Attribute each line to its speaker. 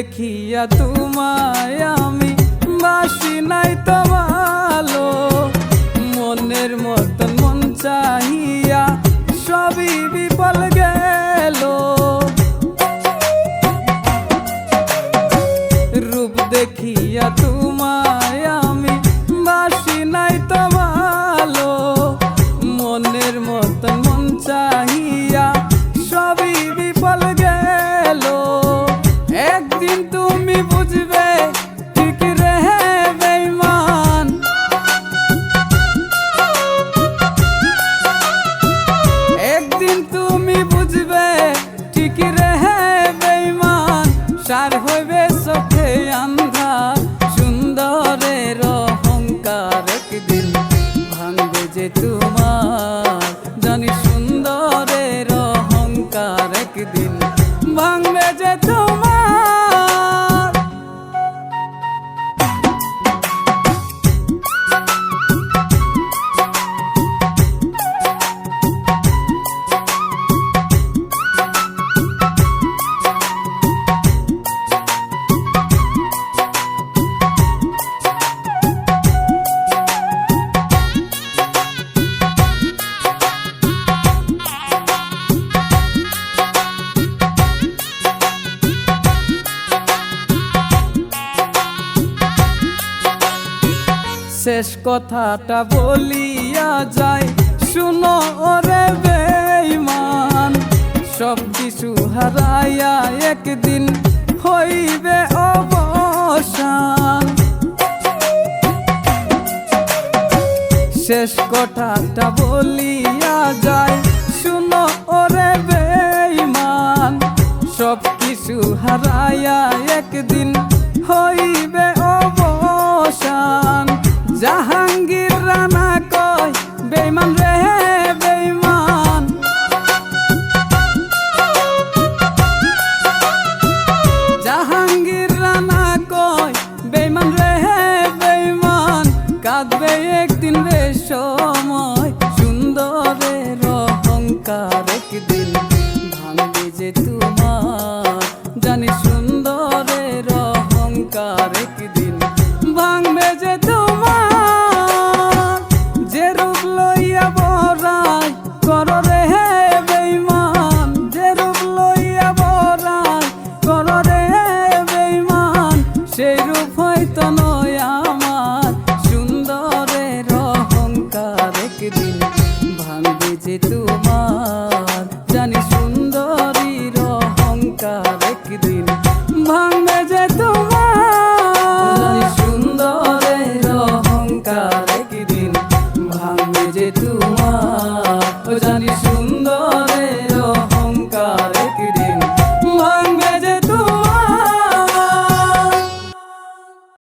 Speaker 1: দেখিয়া তোমায় আমি বাসি নাই তো ভালো মনের মতন মন চাহিয়া সবই বিপল গেল। রূপ দেখিয়া তোমার শেষ কথাটা বলিয়া যায়। শুনো ওরে বেইমান সব কিছু হারাইয়া একদিন হইবে অবসান। শেষ কথাটা বলিয়া যায়। শুনো ওরে বেইমান সব কিছু হারাইয়া একদিন কাঁদবে একদিন বেশ সময় সুন্দরের অহংকার একদিন ভাঙবে যে তোমার একদিন ভাঙ